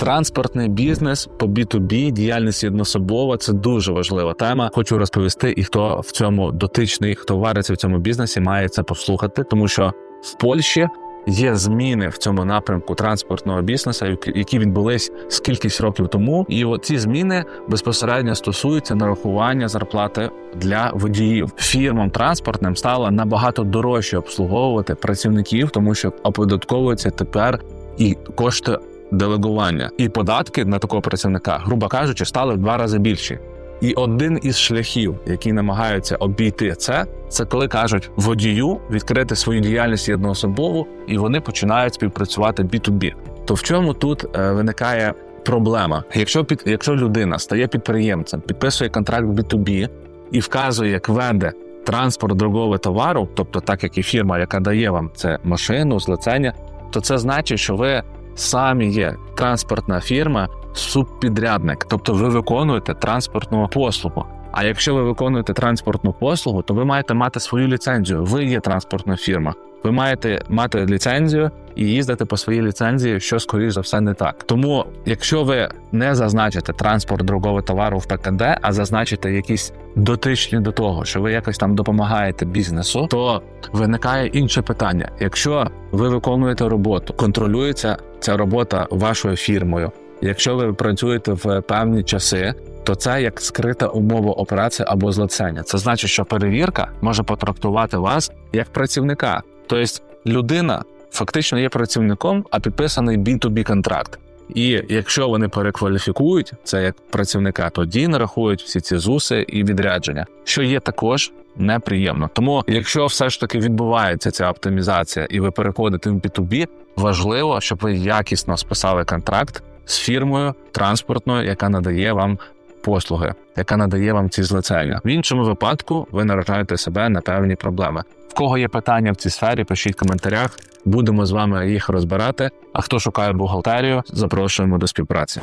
Транспортний бізнес по B2B, діяльність одноособова це дуже важлива тема. Хочу розповісти, і хто в цьому дотичний, хто вариться в цьому бізнесі, має це послухати, тому що в Польщі є зміни в цьому напрямку транспортного бізнесу, які- відбулись з кількість років тому. І от ці зміни безпосередньо стосуються нарахування зарплати для водіїв. Фірмам транспортним стало набагато дорожче обслуговувати працівників, тому що оподатковується тепер і кошти делегування. І податки на такого працівника, грубо кажучи, стали в два рази більші. І один із шляхів, які намагаються обійти це, це коли кажуть водію відкрити свою діяльність одноособову, і вони починають співпрацювати B2B. То в чому тут е, виникає проблема? Якщо під якщо людина стає підприємцем, підписує контракт B2B і вказує, як веде транспорт другого товару, тобто так як і фірма, яка дає вам це машину, злицення, то це значить, що ви самі є транспортна фірма, субпідрядник, тобто ви виконуєте транспортну послугу. А якщо ви виконуєте транспортну послугу, то ви маєте мати свою ліцензію. Ви є транспортна фірма. Ви маєте мати ліцензію і їздити по своїй ліцензії, що скоріш за все не так. Тому, якщо ви не зазначите транспорт другого товару в ПКД, а зазначите якісь дотичні до того, що ви якось там допомагаєте бізнесу, то виникає інше питання. Якщо ви виконуєте роботу, контролюється ця робота вашою фірмою. Якщо ви працюєте в певні часи, то це як скрита умова операції або злицення. Це значить, що перевірка може потрактувати вас як працівника. Тобто людина фактично є працівником, а підписаний B2B контракт. І якщо вони перекваліфікують це як працівника, тоді нарахують всі ці ЗУСи і відрядження, що є також неприємно. Тому, якщо все ж таки відбувається ця оптимізація, і ви переходите в B2B, важливо, щоб ви якісно списали контракт з фірмою транспортною, яка надає вам послуги, яка надає вам ці злицення. В іншому випадку ви наражаєте себе на певні проблеми. В кого є питання в цій сфері, пишіть в коментарях. Будемо з вами їх розбирати. А хто шукає бухгалтерію, запрошуємо до співпраці.